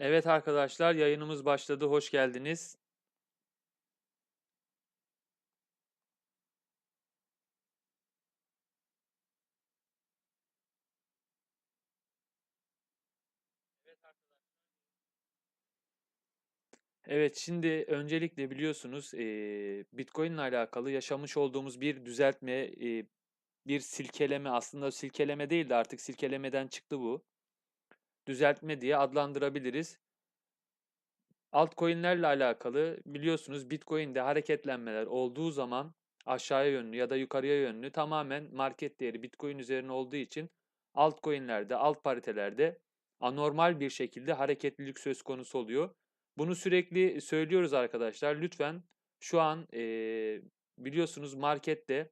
Evet arkadaşlar yayınımız başladı. Hoş geldiniz. Evet şimdi öncelikle biliyorsunuz eee Bitcoin ile alakalı yaşamış olduğumuz bir düzeltme, eee, bir silkeleme aslında silkeleme değil de artık silkelemeden çıktı bu. Düzeltme diye adlandırabiliriz. Altcoin'lerle alakalı biliyorsunuz Bitcoin'de hareketlenmeler olduğu zaman aşağıya yönlü ya da yukarıya yönlü tamamen market değeri Bitcoin üzerine olduğu için altcoin'lerde, alt paritelerde anormal bir şekilde hareketlilik söz konusu oluyor. Bunu sürekli söylüyoruz arkadaşlar. Lütfen şu an eee, biliyorsunuz markette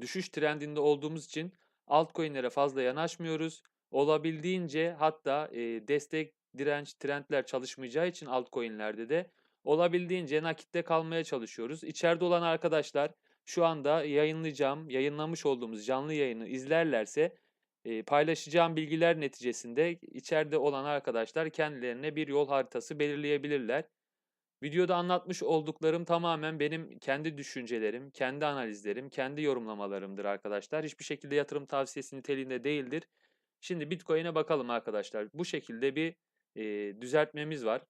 düşüş trendinde olduğumuz için altcoin'lere fazla yanaşmıyoruz. Olabildiğince hatta eee, destek, direnç, trendler çalışmayacağı için altcoin'lerde de olabildiğince nakitte kalmaya çalışıyoruz. İçeride olan arkadaşlar şu anda yayınlayacağım, yayınlamış olduğumuz canlı yayını izlerlerse eee, paylaşacağım bilgiler neticesinde içeride olan arkadaşlar kendilerine bir yol haritası belirleyebilirler. Videoda anlatmış olduklarım tamamen benim kendi düşüncelerim, kendi analizlerim, kendi yorumlamalarımdır arkadaşlar. Hiçbir şekilde yatırım tavsiyesi niteliğinde değildir. Şimdi Bitcoin'e bakalım arkadaşlar. Bu şekilde bir e, düzeltmemiz var.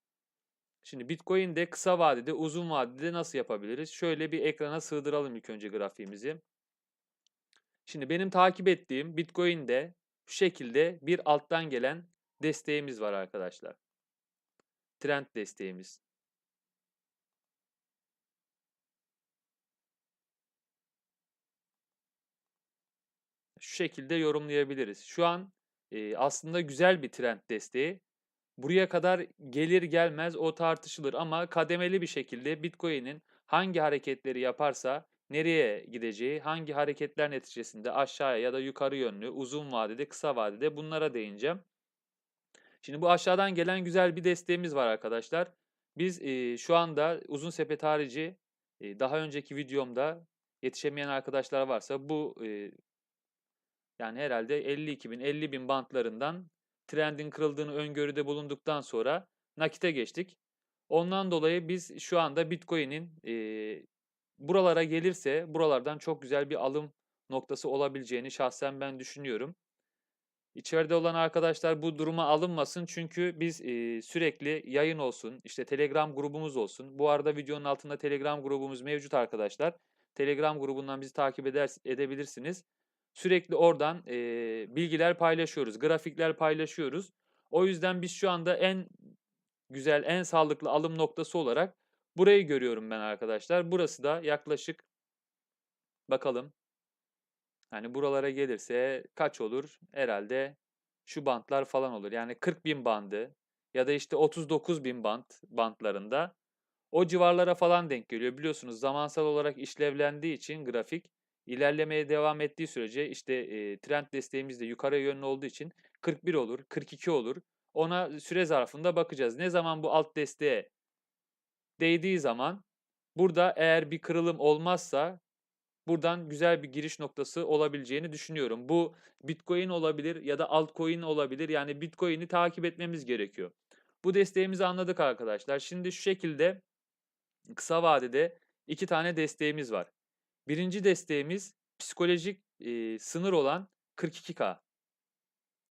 Şimdi Bitcoin'de kısa vadede, uzun vadede nasıl yapabiliriz? Şöyle bir ekrana sığdıralım ilk önce grafiğimizi. Şimdi benim takip ettiğim Bitcoin'de şu şekilde bir alttan gelen desteğimiz var arkadaşlar. Trend desteğimiz. Şu şekilde yorumlayabiliriz. Şu an e, aslında güzel bir trend desteği. Buraya kadar gelir gelmez o tartışılır ama kademeli bir şekilde Bitcoin'in hangi hareketleri yaparsa nereye gideceği, hangi hareketler neticesinde aşağıya ya da yukarı yönlü, uzun vadede, kısa vadede bunlara değineceğim. Şimdi bu aşağıdan gelen güzel bir desteğimiz var arkadaşlar. Biz e, şu anda uzun sepet harici e, daha önceki videomda yetişemeyen arkadaşlar varsa bu e, yani herhalde 52 bin, 50 bin bantlarından trendin kırıldığını öngörüde bulunduktan sonra nakite geçtik. Ondan dolayı biz şu anda Bitcoin'in e, buralara gelirse buralardan çok güzel bir alım noktası olabileceğini şahsen ben düşünüyorum. İçeride olan arkadaşlar bu duruma alınmasın çünkü biz e, sürekli yayın olsun, işte Telegram grubumuz olsun. Bu arada videonun altında Telegram grubumuz mevcut arkadaşlar. Telegram grubundan bizi takip eder, edebilirsiniz. Sürekli oradan e, bilgiler paylaşıyoruz, grafikler paylaşıyoruz. O yüzden biz şu anda en güzel, en sağlıklı alım noktası olarak burayı görüyorum ben arkadaşlar. Burası da yaklaşık bakalım. Hani buralara gelirse kaç olur? Herhalde şu bantlar falan olur. Yani 40 bin bandı ya da işte 39 bin bant bantlarında o civarlara falan denk geliyor. Biliyorsunuz zamansal olarak işlevlendiği için grafik ilerlemeye devam ettiği sürece işte e, trend desteğimiz de yukarı yönlü olduğu için 41 olur, 42 olur. Ona süre zarfında bakacağız. Ne zaman bu alt desteğe değdiği zaman burada eğer bir kırılım olmazsa buradan güzel bir giriş noktası olabileceğini düşünüyorum. Bu Bitcoin olabilir ya da altcoin olabilir. Yani Bitcoin'i takip etmemiz gerekiyor. Bu desteğimizi anladık arkadaşlar. Şimdi şu şekilde kısa vadede iki tane desteğimiz var. Birinci desteğimiz psikolojik e, sınır olan 42K.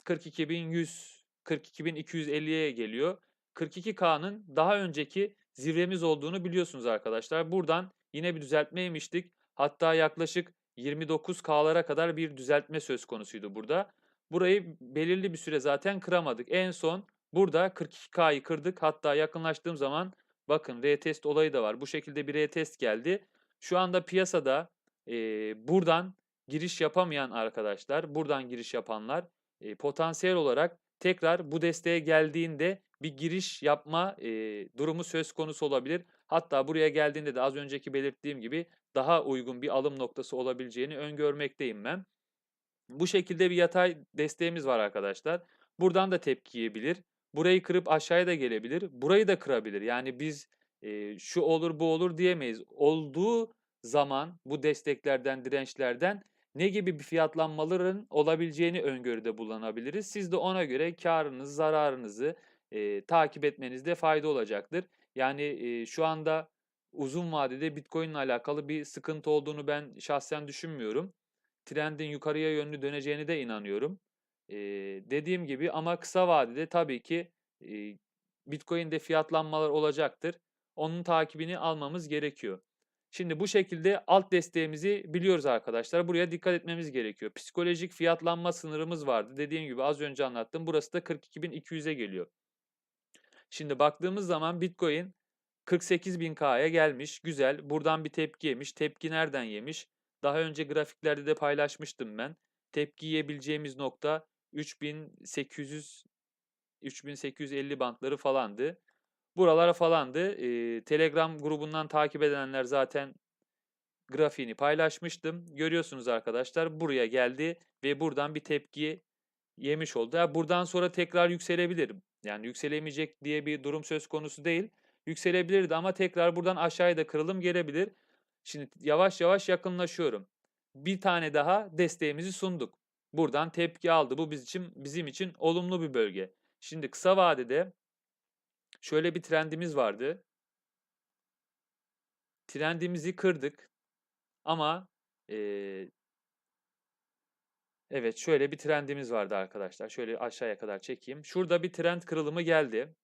42.100, 42.250'ye geliyor. 42K'nın daha önceki zirvemiz olduğunu biliyorsunuz arkadaşlar. Buradan yine bir düzeltme yemiştik. Hatta yaklaşık 29K'lara kadar bir düzeltme söz konusuydu burada. Burayı belirli bir süre zaten kıramadık. En son burada 42K'yı kırdık. Hatta yakınlaştığım zaman bakın retest olayı da var. Bu şekilde bir retest geldi. Şu anda piyasada e, buradan giriş yapamayan arkadaşlar, buradan giriş yapanlar e, potansiyel olarak tekrar bu desteğe geldiğinde bir giriş yapma e, durumu söz konusu olabilir. Hatta buraya geldiğinde de az önceki belirttiğim gibi daha uygun bir alım noktası olabileceğini öngörmekteyim ben. Bu şekilde bir yatay desteğimiz var arkadaşlar. Buradan da tepki yiyebilir. Burayı kırıp aşağıya da gelebilir. Burayı da kırabilir. Yani biz e, şu olur bu olur diyemeyiz. Olduğu zaman bu desteklerden, dirençlerden ne gibi bir fiyatlanmaların olabileceğini öngörüde bulunabiliriz. Siz de ona göre karınızı, zararınızı eee, takip etmenizde fayda olacaktır. Yani, eee, şu anda uzun vadede Bitcoin'le alakalı bir sıkıntı olduğunu ben şahsen düşünmüyorum. Trendin yukarıya yönlü döneceğine de inanıyorum. Eee, dediğim gibi ama kısa vadede tabii ki, eee, Bitcoin'de fiyatlanmalar olacaktır. Onun takibini almamız gerekiyor. Şimdi bu şekilde alt desteğimizi biliyoruz arkadaşlar. Buraya dikkat etmemiz gerekiyor. Psikolojik fiyatlanma sınırımız vardı. Dediğim gibi az önce anlattım. Burası da 42.200'e geliyor. Şimdi baktığımız zaman Bitcoin 48.000K'ya gelmiş. Güzel. Buradan bir tepki yemiş. Tepki nereden yemiş? Daha önce grafiklerde de paylaşmıştım ben. Tepki yiyebileceğimiz nokta 3800 3850 bantları falandı. Buralara falandı. Eee, Telegram grubundan takip edenler zaten grafiğini paylaşmıştım. Görüyorsunuz arkadaşlar buraya geldi ve buradan bir tepki yemiş oldu. Ha, buradan sonra tekrar yükselebilir. Yani yükselemeyecek diye bir durum söz konusu değil. Yükselebilirdi ama tekrar buradan aşağıya da kırılım gelebilir. Şimdi yavaş yavaş yakınlaşıyorum. Bir tane daha desteğimizi sunduk. Buradan tepki aldı. Bu bizim için, bizim için olumlu bir bölge. Şimdi kısa vadede şöyle bir trendimiz vardı. Trendimizi kırdık. Ama eee evet şöyle bir trendimiz vardı arkadaşlar. Şöyle aşağıya kadar çekeyim. Şurada bir trend kırılımı geldi.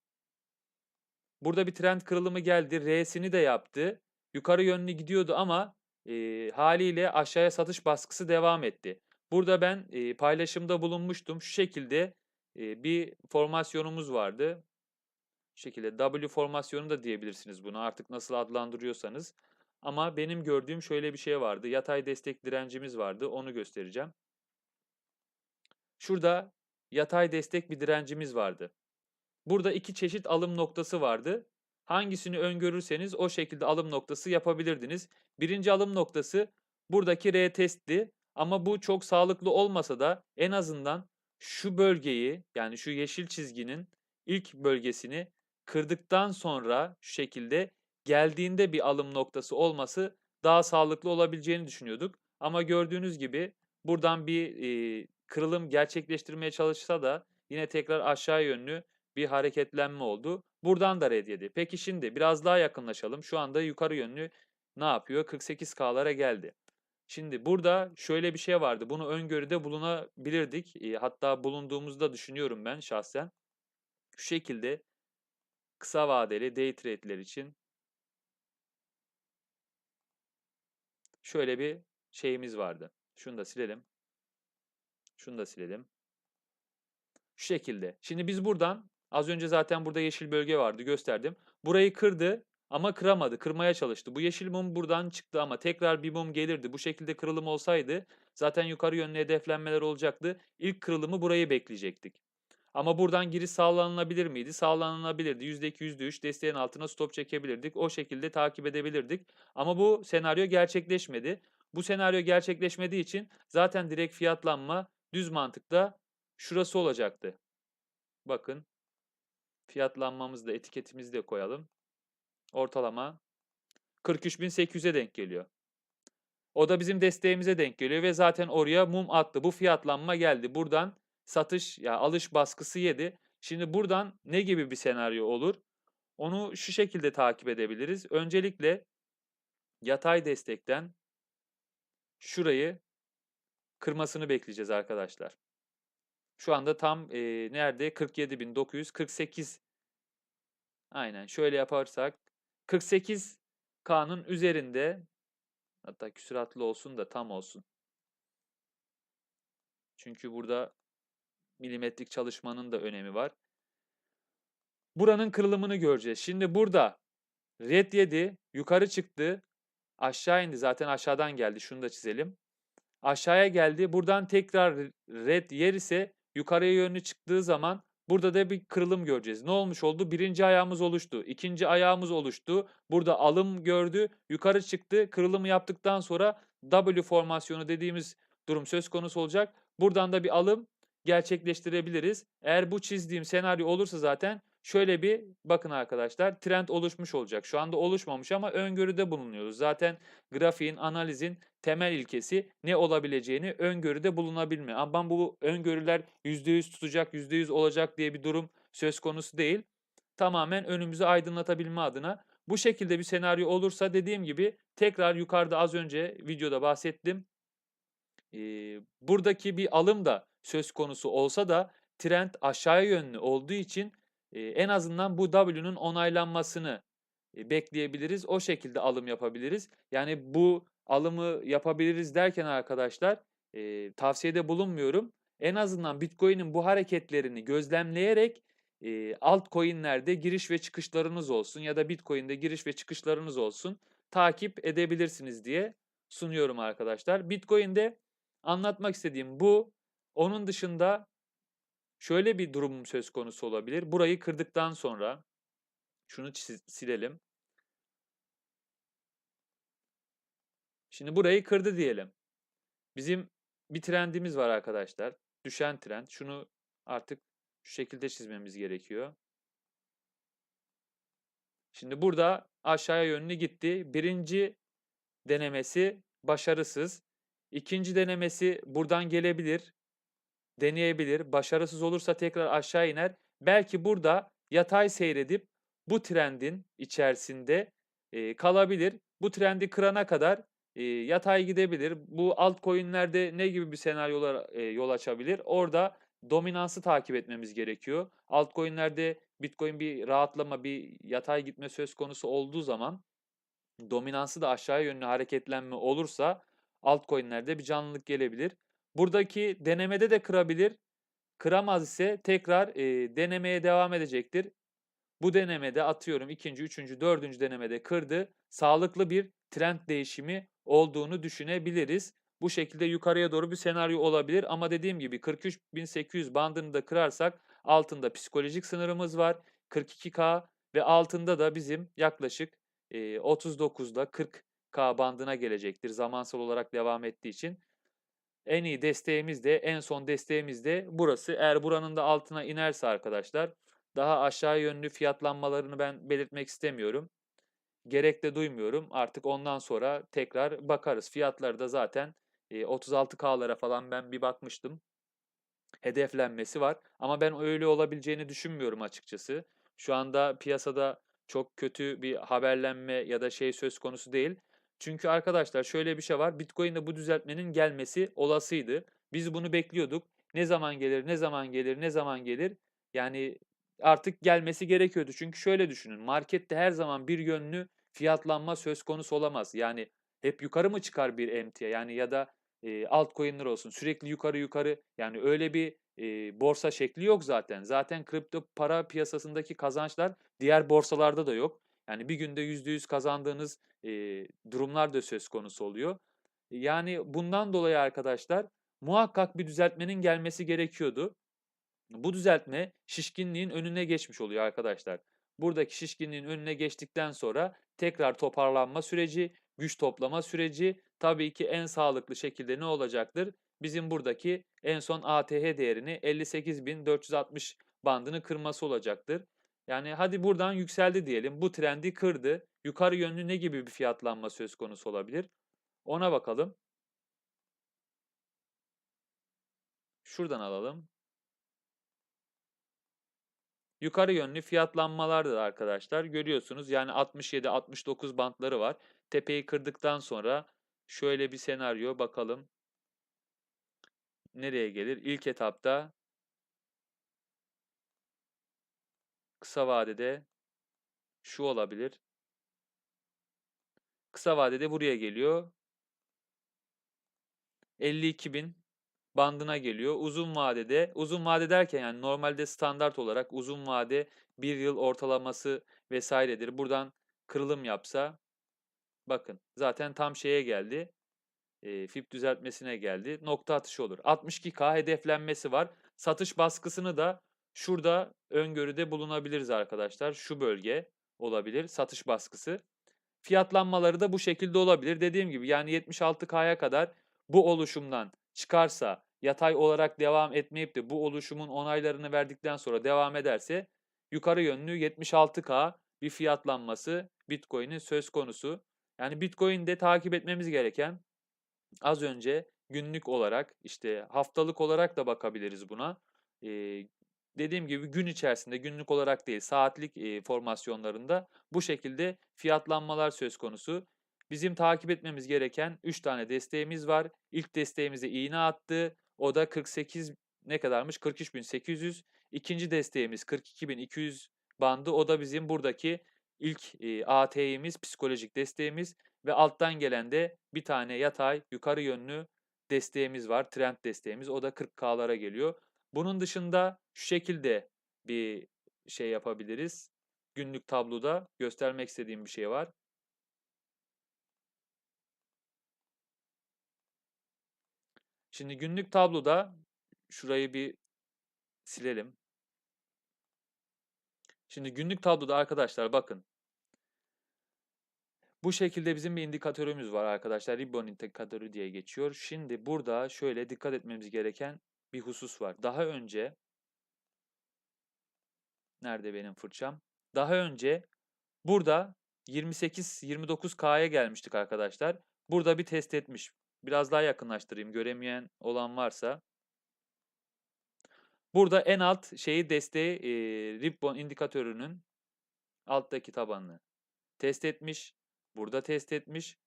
Burada bir trend kırılımı geldi. R'sini de yaptı. Yukarı yönlü gidiyordu ama eee, haliyle aşağıya satış baskısı devam etti. Burada ben eee, paylaşımda bulunmuştum. Şu şekilde eee, bir formasyonumuz vardı. Şekilde W formasyonu da diyebilirsiniz buna artık nasıl adlandırıyorsanız. Ama benim gördüğüm şöyle bir şey vardı. Yatay destek direncimiz vardı. Onu göstereceğim. Şurada yatay destek bir direncimiz vardı. Burada iki çeşit alım noktası vardı. Hangisini öngörürseniz o şekilde alım noktası yapabilirdiniz. Birinci alım noktası buradaki retestti. Ama bu çok sağlıklı olmasa da en azından şu bölgeyi yani şu yeşil çizginin ilk bölgesini kırdıktan sonra şu şekilde geldiğinde bir alım noktası olması daha sağlıklı olabileceğini düşünüyorduk. Ama gördüğünüz gibi buradan bir e, kırılım gerçekleştirmeye çalışsa da yine tekrar aşağı yönlü bir hareketlenme oldu. Buradan da red yedi. Peki şimdi biraz daha yakınlaşalım. Şu anda yukarı yönlü ne yapıyor? 48K'lara geldi. Şimdi burada şöyle bir şey vardı. Bunu öngörüde bulunabilirdik. E, hatta bulunduğumuzda düşünüyorum ben şahsen. Şu şekilde kısa vadeli day trade'ler için şöyle bir şeyimiz vardı. Şunu da silelim. Şunu da silelim. Şu şekilde. Şimdi biz buradan az önce zaten burada yeşil bölge vardı gösterdim. Burayı kırdı ama kıramadı. Kırmaya çalıştı. Bu yeşil mum buradan çıktı ama tekrar bir mum gelirdi. Bu şekilde kırılım olsaydı zaten yukarı yönlü hedeflenmeler olacaktı. İlk kırılımı burayı bekleyecektik. Ama buradan giriş sağlanabilir miydi? Sağlanabilirdi. %2, %3 desteğin altına stop çekebilirdik. O şekilde takip edebilirdik. Ama bu senaryo gerçekleşmedi. Bu senaryo gerçekleşmediği için zaten direkt fiyatlanma düz mantıkta şurası olacaktı. Bakın fiyatlanmamızı da etiketimizi de koyalım. Ortalama 43.800'e denk geliyor. O da bizim desteğimize denk geliyor ve zaten oraya mum attı. Bu fiyatlanma geldi. Buradan satış ya alış baskısı yedi. Şimdi buradan ne gibi bir senaryo olur? Onu şu şekilde takip edebiliriz. Öncelikle yatay destekten şurayı kırmasını bekleyeceğiz arkadaşlar. Şu anda tam e, nerede? 47.948. Aynen şöyle yaparsak 48K'nın üzerinde hatta küsuratlı olsun da tam olsun. Çünkü burada milimetrik çalışmanın da önemi var. Buranın kırılımını göreceğiz. Şimdi burada red 7 yukarı çıktı. Aşağı indi. Zaten aşağıdan geldi. Şunu da çizelim. Aşağıya geldi. Buradan tekrar red yer ise yukarıya yönlü çıktığı zaman burada da bir kırılım göreceğiz. Ne olmuş oldu? Birinci ayağımız oluştu. ikinci ayağımız oluştu. Burada alım gördü. Yukarı çıktı. Kırılımı yaptıktan sonra W formasyonu dediğimiz durum söz konusu olacak. Buradan da bir alım gerçekleştirebiliriz. Eğer bu çizdiğim senaryo olursa zaten şöyle bir bakın arkadaşlar trend oluşmuş olacak. Şu anda oluşmamış ama öngörüde bulunuyoruz. Zaten grafiğin, analizin temel ilkesi ne olabileceğini öngörüde bulunabilme. Ama bu öngörüler %100 tutacak, %100 olacak diye bir durum söz konusu değil. Tamamen önümüzü aydınlatabilme adına. Bu şekilde bir senaryo olursa dediğim gibi tekrar yukarıda az önce videoda bahsettim. Eee, buradaki bir alım da söz konusu olsa da trend aşağıya yönlü olduğu için, en azından bu W'nun onaylanmasını, bekleyebiliriz. O şekilde alım yapabiliriz. Yani bu alımı yapabiliriz derken arkadaşlar, eee, tavsiyede bulunmuyorum. En azından Bitcoin'in bu hareketlerini gözlemleyerek, eee, altcoin'lerde giriş ve çıkışlarınız olsun ya da Bitcoin'de giriş ve çıkışlarınız olsun, takip edebilirsiniz diye sunuyorum arkadaşlar. Bitcoin'de anlatmak istediğim bu. Onun dışında şöyle bir durum söz konusu olabilir. Burayı kırdıktan sonra şunu silelim. Şimdi burayı kırdı diyelim. Bizim bir trendimiz var arkadaşlar. Düşen trend. Şunu artık şu şekilde çizmemiz gerekiyor. Şimdi burada aşağıya yönlü gitti. Birinci denemesi başarısız. İkinci denemesi buradan gelebilir. Deneyebilir. Başarısız olursa tekrar aşağı iner. Belki burada yatay seyredip bu trendin içerisinde eee, kalabilir. Bu trendi kırana kadar eee, yatay gidebilir. Bu altcoin'lerde ne gibi bir senaryolar eee, yol açabilir? Orada dominansı takip etmemiz gerekiyor. Altcoin'lerde Bitcoin bir rahatlama, bir yatay gitme söz konusu olduğu zaman dominansı da aşağıya yönlü hareketlenme olursa altcoin'lerde bir canlılık gelebilir. Buradaki denemede de kırabilir. Kıramaz ise tekrar eee, denemeye devam edecektir. Bu denemede atıyorum ikinci, üçüncü, dördüncü denemede kırdı. Sağlıklı bir trend değişimi olduğunu düşünebiliriz. Bu şekilde yukarıya doğru bir senaryo olabilir ama dediğim gibi 43.800 bandını da kırarsak altında psikolojik sınırımız var. 42K ve altında da bizim yaklaşık eee, 39'da 40K bandına gelecektir zamansal olarak devam ettiği için. En iyi desteğimiz de en son desteğimiz de burası. Eğer buranın da altına inerse arkadaşlar daha aşağı yönlü fiyatlanmalarını ben belirtmek istemiyorum. Gerek de duymuyorum. Artık ondan sonra tekrar bakarız. Fiyatları da zaten eee, 36K'lara falan ben bir bakmıştım. Hedeflenmesi var ama ben öyle olabileceğini düşünmüyorum açıkçası. Şu anda piyasada çok kötü bir haberlenme ya da şey söz konusu değil. Çünkü arkadaşlar şöyle bir şey var. Bitcoin'de bu düzeltmenin gelmesi olasıydı. Biz bunu bekliyorduk. Ne zaman gelir, ne zaman gelir, ne zaman gelir? Yani artık gelmesi gerekiyordu. Çünkü şöyle düşünün. Markette her zaman bir yönlü fiyatlanma söz konusu olamaz. Yani hep yukarı mı çıkar bir emtia? Yani ya da e, altcoin'ler olsun sürekli yukarı yukarı yani öyle bir e, borsa şekli yok zaten. Zaten kripto para piyasasındaki kazançlar diğer borsalarda da yok. Yani bir günde %100 kazandığınız e, durumlar da söz konusu oluyor. Yani bundan dolayı arkadaşlar muhakkak bir düzeltmenin gelmesi gerekiyordu. Bu düzeltme şişkinliğin önüne geçmiş oluyor arkadaşlar. Buradaki şişkinliğin önüne geçtikten sonra tekrar toparlanma süreci, güç toplama süreci tabii ki en sağlıklı şekilde ne olacaktır? Bizim buradaki en son ATH değerini 58.460 bandını kırması olacaktır. Yani hadi buradan yükseldi diyelim. Bu trendi kırdı. Yukarı yönlü ne gibi bir fiyatlanma söz konusu olabilir? Ona bakalım. Şuradan alalım. Yukarı yönlü fiyatlanmalardır arkadaşlar. Görüyorsunuz yani 67-69 bantları var. Tepeyi kırdıktan sonra şöyle bir senaryo bakalım. Nereye gelir? İlk etapta kısa vadede şu olabilir. Kısa vadede buraya geliyor. 52.000 bandına geliyor. Uzun vadede, uzun vade derken yani normalde standart olarak uzun vade bir yıl ortalaması vesairedir. Buradan kırılım yapsa bakın zaten tam şeye geldi. E, FIP düzeltmesine geldi. Nokta atışı olur. 62K hedeflenmesi var. Satış baskısını da şurada öngörüde bulunabiliriz arkadaşlar. Şu bölge olabilir satış baskısı. Fiyatlanmaları da bu şekilde olabilir. Dediğim gibi yani 76K'ya kadar bu oluşumdan çıkarsa yatay olarak devam etmeyip de bu oluşumun onaylarını verdikten sonra devam ederse yukarı yönlü 76K bir fiyatlanması Bitcoin'in söz konusu. Yani Bitcoin'de takip etmemiz gereken az önce günlük olarak işte haftalık olarak da bakabiliriz buna. Ee, dediğim gibi gün içerisinde günlük olarak değil saatlik e, formasyonlarında bu şekilde fiyatlanmalar söz konusu. Bizim takip etmemiz gereken 3 tane desteğimiz var. İlk desteğimize iğne attı. O da 48 ne kadarmış? 43.800. İkinci desteğimiz 42.200 bandı. O da bizim buradaki ilk e, AT'imiz, psikolojik desteğimiz ve alttan gelen de bir tane yatay yukarı yönlü desteğimiz var. Trend desteğimiz. O da 40K'lara geliyor. Bunun dışında şu şekilde bir şey yapabiliriz. Günlük tabloda göstermek istediğim bir şey var. Şimdi günlük tabloda şurayı bir silelim. Şimdi günlük tabloda arkadaşlar bakın. Bu şekilde bizim bir indikatörümüz var arkadaşlar. Ribbon indikatörü diye geçiyor. Şimdi burada şöyle dikkat etmemiz gereken bir husus var. Daha önce nerede benim fırçam? Daha önce burada 28-29K'ya gelmiştik arkadaşlar. Burada bir test etmiş. Biraz daha yakınlaştırayım. Göremeyen olan varsa. Burada en alt şeyi desteği e, Ribbon indikatörünün alttaki tabanını test etmiş. Burada test etmiş.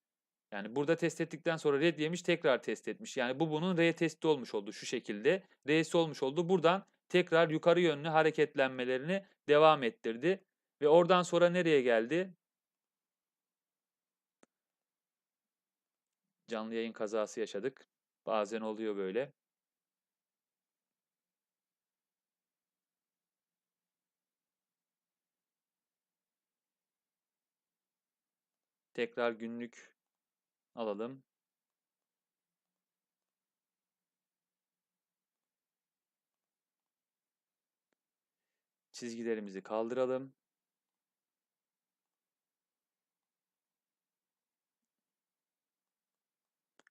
Yani burada test ettikten sonra red yemiş tekrar test etmiş. Yani bu bunun R testi olmuş oldu şu şekilde. R'si olmuş oldu. Buradan tekrar yukarı yönlü hareketlenmelerini devam ettirdi. Ve oradan sonra nereye geldi? Canlı yayın kazası yaşadık. Bazen oluyor böyle. Tekrar günlük alalım. Çizgilerimizi kaldıralım.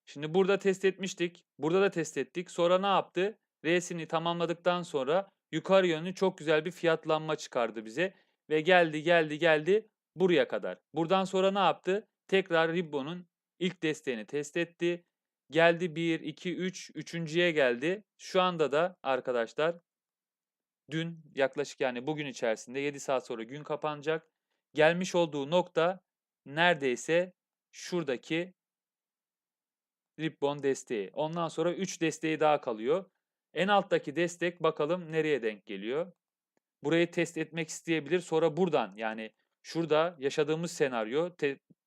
Şimdi burada test etmiştik. Burada da test ettik. Sonra ne yaptı? R'sini tamamladıktan sonra yukarı yönlü çok güzel bir fiyatlanma çıkardı bize. Ve geldi geldi geldi buraya kadar. Buradan sonra ne yaptı? Tekrar Ribbon'un ilk desteğini test etti. Geldi 1, 2, 3, üçüncüye geldi. Şu anda da arkadaşlar dün yaklaşık yani bugün içerisinde 7 saat sonra gün kapanacak. Gelmiş olduğu nokta neredeyse şuradaki Ribbon desteği. Ondan sonra 3 desteği daha kalıyor. En alttaki destek bakalım nereye denk geliyor. Burayı test etmek isteyebilir. Sonra buradan yani şurada yaşadığımız senaryo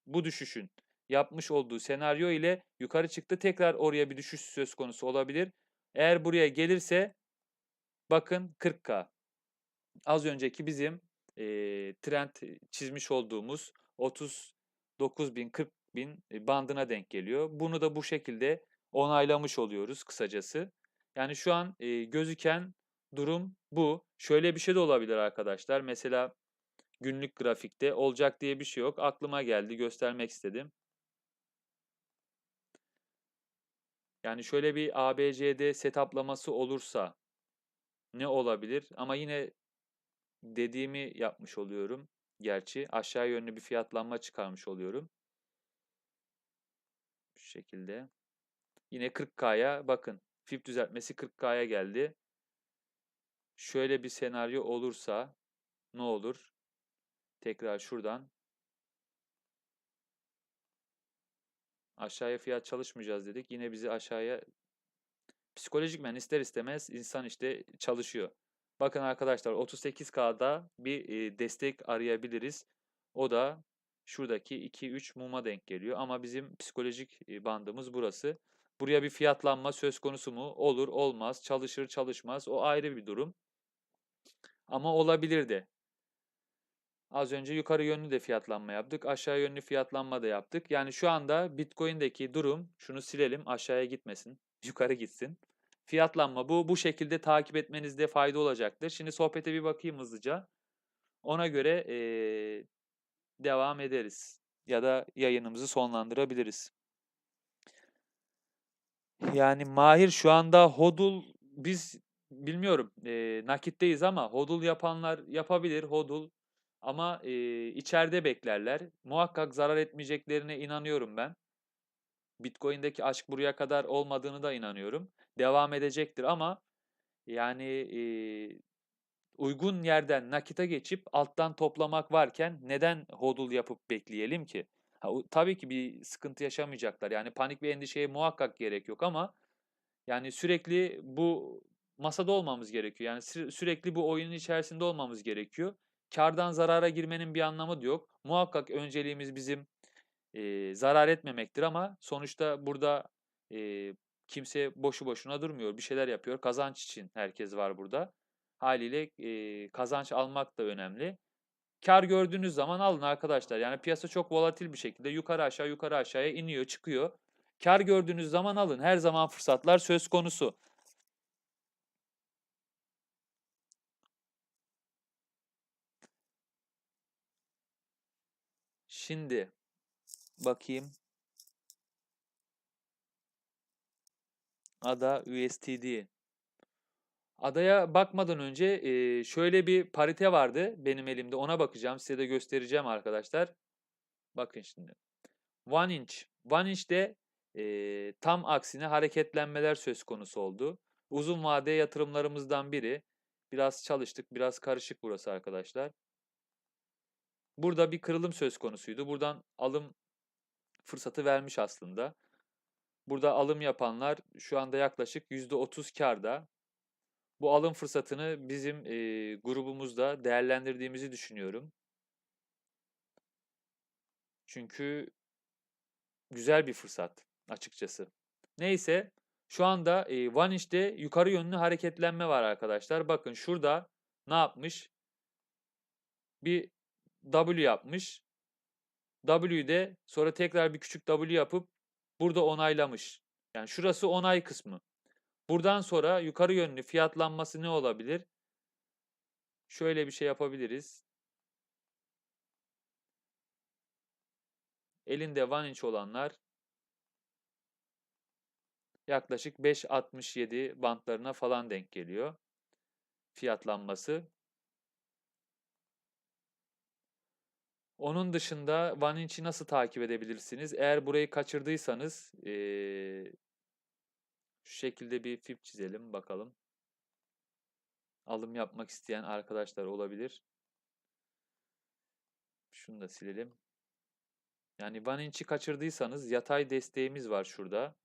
bu düşüşün yapmış olduğu senaryo ile yukarı çıktı. Tekrar oraya bir düşüş söz konusu olabilir. Eğer buraya gelirse bakın 40K. Az önceki bizim e, trend çizmiş olduğumuz 39 bin 40 bin bandına denk geliyor. Bunu da bu şekilde onaylamış oluyoruz kısacası. Yani şu an e, gözüken durum bu. Şöyle bir şey de olabilir arkadaşlar. Mesela günlük grafikte olacak diye bir şey yok. Aklıma geldi göstermek istedim. Yani şöyle bir ABCD setuplaması olursa ne olabilir? Ama yine dediğimi yapmış oluyorum. Gerçi aşağı yönlü bir fiyatlanma çıkarmış oluyorum. Şu şekilde. Yine 40K'ya bakın. Fib düzeltmesi 40K'ya geldi. Şöyle bir senaryo olursa ne olur? Tekrar şuradan aşağıya fiyat çalışmayacağız dedik. Yine bizi aşağıya psikolojik men ister istemez insan işte çalışıyor. Bakın arkadaşlar 38K'da bir e, destek arayabiliriz. O da şuradaki 2-3 muma denk geliyor. Ama bizim psikolojik e, bandımız burası. Buraya bir fiyatlanma söz konusu mu? Olur, olmaz, çalışır, çalışmaz. O ayrı bir durum. Ama olabilir de. Az önce yukarı yönlü de fiyatlanma yaptık. Aşağı yönlü fiyatlanma da yaptık. Yani şu anda Bitcoin'deki durum, şunu silelim aşağıya gitmesin. Yukarı gitsin. Fiyatlanma bu. Bu şekilde takip etmenizde fayda olacaktır. Şimdi sohbete bir bakayım hızlıca. Ona göre ee, devam ederiz. Ya da yayınımızı sonlandırabiliriz. Yani Mahir şu anda hodul biz bilmiyorum e, nakitteyiz ama hodul yapanlar yapabilir hodul ama e, içeride beklerler. Muhakkak zarar etmeyeceklerine inanıyorum ben. Bitcoin'deki aşk buraya kadar olmadığını da inanıyorum. Devam edecektir ama yani e, uygun yerden nakite geçip alttan toplamak varken neden hodl yapıp bekleyelim ki? Ha, tabii ki bir sıkıntı yaşamayacaklar. Yani panik ve endişeye muhakkak gerek yok ama yani sürekli bu masada olmamız gerekiyor. Yani sü- sürekli bu oyunun içerisinde olmamız gerekiyor. Kardan zarara girmenin bir anlamı da yok. Muhakkak önceliğimiz bizim e, zarar etmemektir ama sonuçta burada e, kimse boşu boşuna durmuyor. Bir şeyler yapıyor. Kazanç için herkes var burada. Haliyle e, kazanç almak da önemli. Kar gördüğünüz zaman alın arkadaşlar. Yani piyasa çok volatil bir şekilde yukarı aşağı yukarı aşağıya iniyor çıkıyor. Kar gördüğünüz zaman alın. Her zaman fırsatlar söz konusu. Şimdi bakayım. Ada USTD. Adaya bakmadan önce şöyle bir parite vardı benim elimde. Ona bakacağım. Size de göstereceğim arkadaşlar. Bakın şimdi. One inch. One inch'te e, tam aksine hareketlenmeler söz konusu oldu. Uzun vade yatırımlarımızdan biri. Biraz çalıştık. Biraz karışık burası arkadaşlar. Burada bir kırılım söz konusuydu. Buradan alım fırsatı vermiş aslında. Burada alım yapanlar şu anda yaklaşık %30 karda. Bu alım fırsatını bizim e, grubumuzda değerlendirdiğimizi düşünüyorum. Çünkü güzel bir fırsat açıkçası. Neyse şu anda e, One Inch'te yukarı yönlü hareketlenme var arkadaşlar. Bakın şurada ne yapmış? Bir W yapmış. W'de sonra tekrar bir küçük W yapıp burada onaylamış. Yani şurası onay kısmı. Buradan sonra yukarı yönlü fiyatlanması ne olabilir? Şöyle bir şey yapabiliriz. Elinde one inch olanlar yaklaşık 5.67 bantlarına falan denk geliyor. Fiyatlanması. Onun dışında inch'i nasıl takip edebilirsiniz? Eğer burayı kaçırdıysanız ee, şu şekilde bir fib çizelim bakalım. Alım yapmak isteyen arkadaşlar olabilir. Şunu da silelim. Yani inch'i kaçırdıysanız yatay desteğimiz var şurada.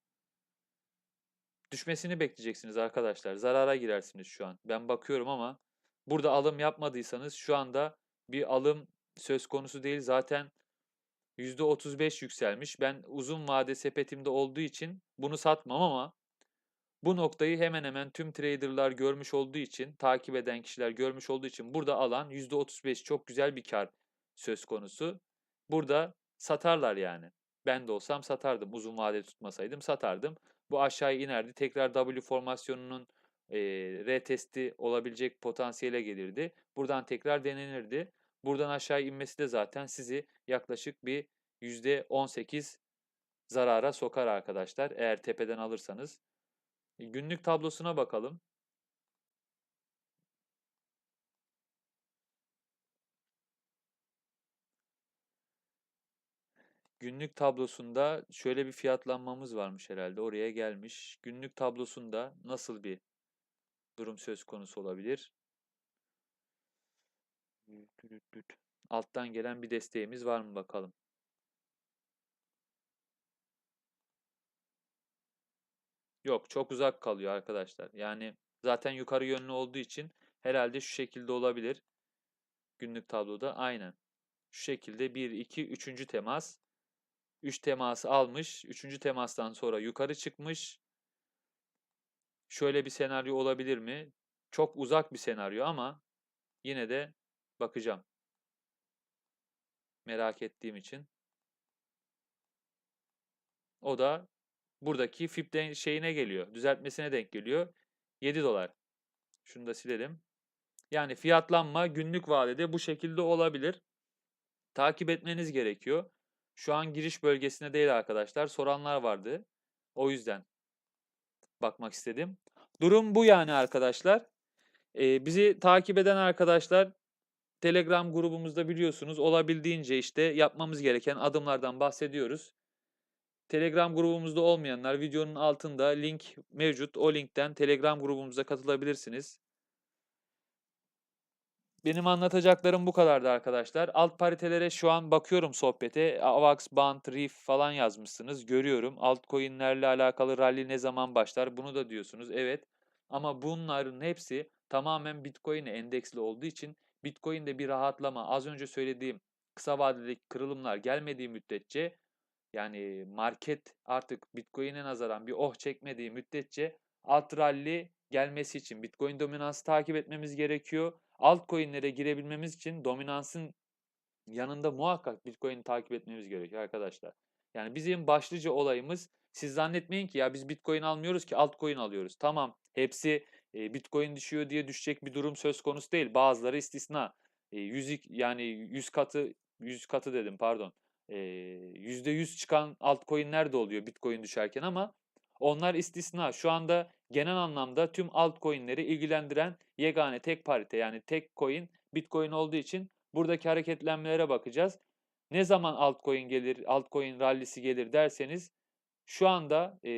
Düşmesini bekleyeceksiniz arkadaşlar. Zarara girersiniz şu an. Ben bakıyorum ama burada alım yapmadıysanız şu anda bir alım söz konusu değil. Zaten %35 yükselmiş. Ben uzun vade sepetimde olduğu için bunu satmam ama bu noktayı hemen hemen tüm traderlar görmüş olduğu için, takip eden kişiler görmüş olduğu için burada alan %35 çok güzel bir kar söz konusu. Burada satarlar yani. Ben de olsam satardım. Uzun vade tutmasaydım satardım. Bu aşağıya inerdi. Tekrar W formasyonunun e, retesti olabilecek potansiyele gelirdi. Buradan tekrar denenirdi. Buradan aşağı inmesi de zaten sizi yaklaşık bir %18 zarara sokar arkadaşlar. Eğer tepeden alırsanız. E, Günlük tablosuna bakalım. Günlük tablosunda şöyle bir fiyatlanmamız varmış herhalde. Oraya gelmiş. Günlük tablosunda nasıl bir durum söz konusu olabilir? Alttan gelen bir desteğimiz var mı bakalım. Yok, çok uzak kalıyor arkadaşlar. Yani zaten yukarı yönlü olduğu için herhalde şu şekilde olabilir. Günlük tabloda aynen. Şu şekilde 1, 2, 3. temas. 3 teması almış. 3. temastan sonra yukarı çıkmış. Şöyle bir senaryo olabilir mi? Çok uzak bir senaryo ama yine de bakacağım. Merak ettiğim için. O da buradaki den- şeyine geliyor. Düzeltmesine denk geliyor. 7 dolar. Şunu da silelim. Yani fiyatlanma günlük vadede bu şekilde olabilir. Takip etmeniz gerekiyor. Şu an giriş bölgesine değil arkadaşlar. Soranlar vardı. O yüzden bakmak istedim. Durum bu yani arkadaşlar. Ee, bizi takip eden arkadaşlar Telegram grubumuzda biliyorsunuz olabildiğince işte yapmamız gereken adımlardan bahsediyoruz. Telegram grubumuzda olmayanlar videonun altında link mevcut. O linkten Telegram grubumuza katılabilirsiniz. Benim anlatacaklarım bu kadardı arkadaşlar. Alt paritelere şu an bakıyorum sohbete. AVAX, Band, Reef falan yazmışsınız. Görüyorum. Altcoin'lerle alakalı rally ne zaman başlar? Bunu da diyorsunuz. Evet. Ama bunların hepsi tamamen Bitcoin'e endeksli olduğu için Bitcoin'de bir rahatlama, az önce söylediğim kısa vadedeki kırılımlar gelmediği müddetçe yani market artık Bitcoin'e nazaran bir oh çekmediği müddetçe alt rally gelmesi için Bitcoin dominansı takip etmemiz gerekiyor. Altcoin'lere girebilmemiz için dominansın yanında muhakkak Bitcoin'i takip etmemiz gerekiyor arkadaşlar. Yani bizim başlıca olayımız siz zannetmeyin ki ya biz Bitcoin almıyoruz ki altcoin alıyoruz. Tamam hepsi e, Bitcoin düşüyor diye düşecek bir durum söz konusu değil. Bazıları istisna. E, 100 yani 100 katı 100 katı dedim pardon. E, %100 çıkan altcoin'ler de oluyor Bitcoin düşerken ama onlar istisna. Şu anda genel anlamda tüm altcoin'leri ilgilendiren yegane tek parite yani tek coin Bitcoin olduğu için buradaki hareketlenmelere bakacağız. Ne zaman altcoin gelir, altcoin rallisi gelir derseniz şu anda e,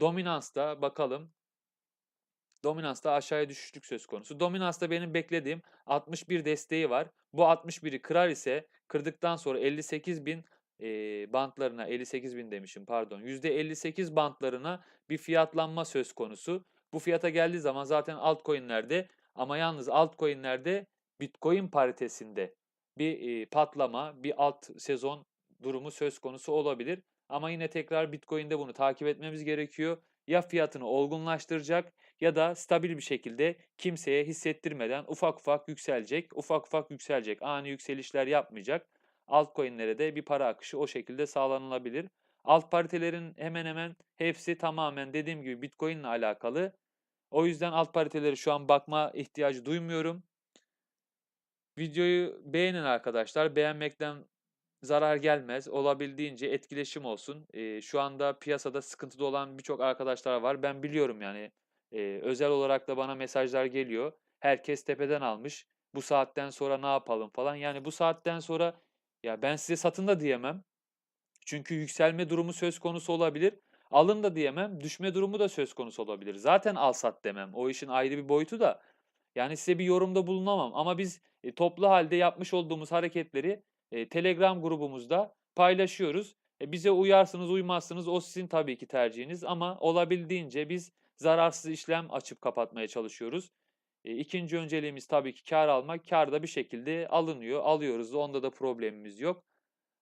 dominansta bakalım. Dominansta aşağıya düşüşlük söz konusu. Dominansta benim beklediğim 61 desteği var. Bu 61'i kırar ise kırdıktan sonra 58 bin e, bantlarına 58 bin demişim pardon %58 bantlarına bir fiyatlanma söz konusu. Bu fiyata geldiği zaman zaten altcoin'lerde ama yalnız altcoin'lerde Bitcoin paritesinde bir e, patlama, bir alt sezon durumu söz konusu olabilir. Ama yine tekrar Bitcoin'de bunu takip etmemiz gerekiyor. Ya fiyatını olgunlaştıracak ya da stabil bir şekilde kimseye hissettirmeden ufak ufak yükselecek. Ufak ufak yükselecek. Ani yükselişler yapmayacak. Altcoin'lere de bir para akışı o şekilde sağlanılabilir. Alt paritelerin hemen hemen hepsi tamamen dediğim gibi Bitcoin ile alakalı. O yüzden alt pariteleri şu an bakma ihtiyacı duymuyorum. Videoyu beğenin arkadaşlar. Beğenmekten zarar gelmez. Olabildiğince etkileşim olsun. Eee, şu anda piyasada sıkıntıda olan birçok arkadaşlar var. Ben biliyorum yani. Eee, özel olarak da bana mesajlar geliyor. Herkes tepeden almış. Bu saatten sonra ne yapalım falan. Yani bu saatten sonra ya ben size satın da diyemem. Çünkü yükselme durumu söz konusu olabilir. Alın da diyemem. Düşme durumu da söz konusu olabilir. Zaten al sat demem. O işin ayrı bir boyutu da. Yani size bir yorumda bulunamam. Ama biz e, toplu halde yapmış olduğumuz hareketleri e, Telegram grubumuzda paylaşıyoruz. E, bize uyarsınız uymazsınız o sizin tabii ki tercihiniz ama olabildiğince biz zararsız işlem açıp kapatmaya çalışıyoruz. E, ikinci önceliğimiz tabii ki kar almak. Kar da bir şekilde alınıyor. Alıyoruz da onda da problemimiz yok.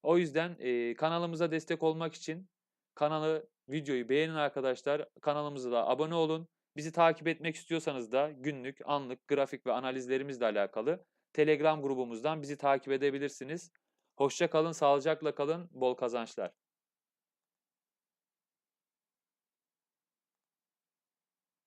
O yüzden e, kanalımıza destek olmak için kanalı, videoyu beğenin arkadaşlar. Kanalımıza da abone olun. Bizi takip etmek istiyorsanız da günlük, anlık, grafik ve analizlerimizle alakalı Telegram grubumuzdan bizi takip edebilirsiniz. Hoşça kalın, sağlıcakla kalın, bol kazançlar.